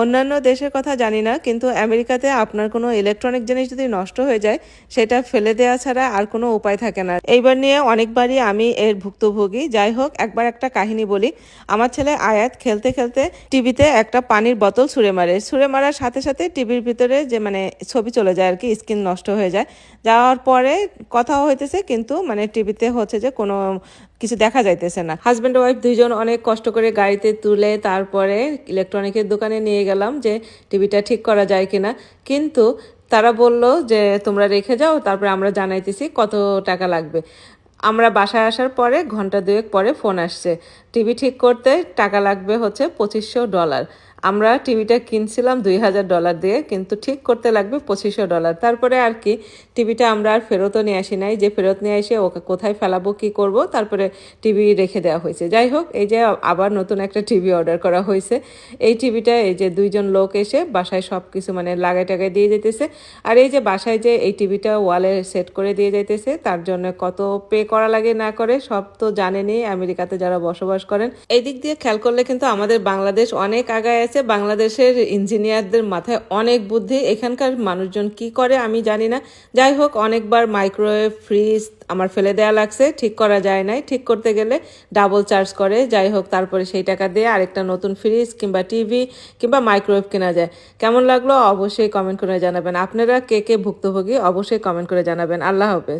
অন্যান্য দেশের কথা জানি না, কিন্তু আমেরিকাতে আপনার কোনো ইলেকট্রনিক জিনিস যদি নষ্ট হয়ে যায়, সেটা ফেলে দেওয়া ছাড়া আর কোনো উপায় থাকে না। এইবার নিয়ে অনেকবারই আমি এর ভুক্তভোগী। যাই হোক, একবার একটা কাহিনী বলি। আমার ছেলে আয়াত খেলতে খেলতে টিভিতে একটা পানির বোতল ছুঁড়ে মারে। ছুঁড়ে মারার সাথে সাথে টিভির ভিতরে যে মানে ছবি চলে যায় আর কি, স্ক্রিন নষ্ট হয়ে যায়। যাওয়ার পরে কথাও হইতেছে, কিন্তু মানে টিভিতে হচ্ছে যে কোনো কিছু দেখা যাইতেছে না। হাজব্যান্ড ওয়াইফ দুইজন অনেক কষ্ট করে গাড়িতে তুলে তারপরে ইলেকট্রনিকের দোকানে নিয়ে গেলাম যে টিভিটা ঠিক করা যায় কিনা। কিন্তু তারা বলল যে, তোমরা রেখে যাও, তারপরে আমরা জানাইতেছি কত টাকা লাগবে। আমরা বাসায় আসার পরে ঘণ্টা দুয়েক পরে ফোন আসছে। টিভি ঠিক করতে টাকা লাগবে হচ্ছে পঁচিশশো ডলার। আমরা টিভিটা কিনছিলাম দুই হাজার ডলার দিয়ে, কিন্তু ঠিক করতে লাগবে পঁচিশশো ডলার। তারপরে আর কি, টিভিটা আমরা আর ফেরতও নিয়ে আসি নাই। যে ফেরত নিয়ে এসে ওকে কোথায় ফেলাবো, কি করব, তারপরে টিভি রেখে দেওয়া হয়েছে। যাই হোক, এই যে আবার নতুন একটা টিভি অর্ডার করা হয়েছে। এই টিভিটা এই যে দুইজন লোক এসে বাসায় সব কিছু মানে লাগাই টাগাই দিয়ে যেতেছে। আর এই যে বাসায় যে এই টিভিটা ওয়ালে সেট করে দিয়ে যাইতেছে তার জন্য কত পে করা লাগে না করে, সব তো জানেনি আমেরিকাতে যারা বসবাস করেন। এই দিক দিয়ে খেয়াল করলে কিন্তু আমাদের বাংলাদেশ অনেক আগায় আছে বাংলাদেশের ইঞ্জিনিয়ারদের মাথায় অনেক বুদ্ধি। এখানকার মানুষজন কি করে আমি জানি না। যাই হোক, অনেকবার মাইক্রোওয়েভ, ফ্রিজ আমার ফেলে দেওয়া লাগছে। ঠিক করা যায় নাই। ঠিক করতে গেলে ডাবল চার্জ করে। যাই হোক, তারপরে সেই টাকা দিয়ে আরেকটা নতুন ফ্রিজ কিংবা টিভি কিংবা মাইক্রোওয়েভ কেনা যায়। কেমন লাগল? অবশ্যই কমেন্ট করে জানাবেন। আপনারা কে কে ভুক্তভোগী? অবশ্যই কমেন্ট করে জানাবেন। আল্লাহ হাফেজ।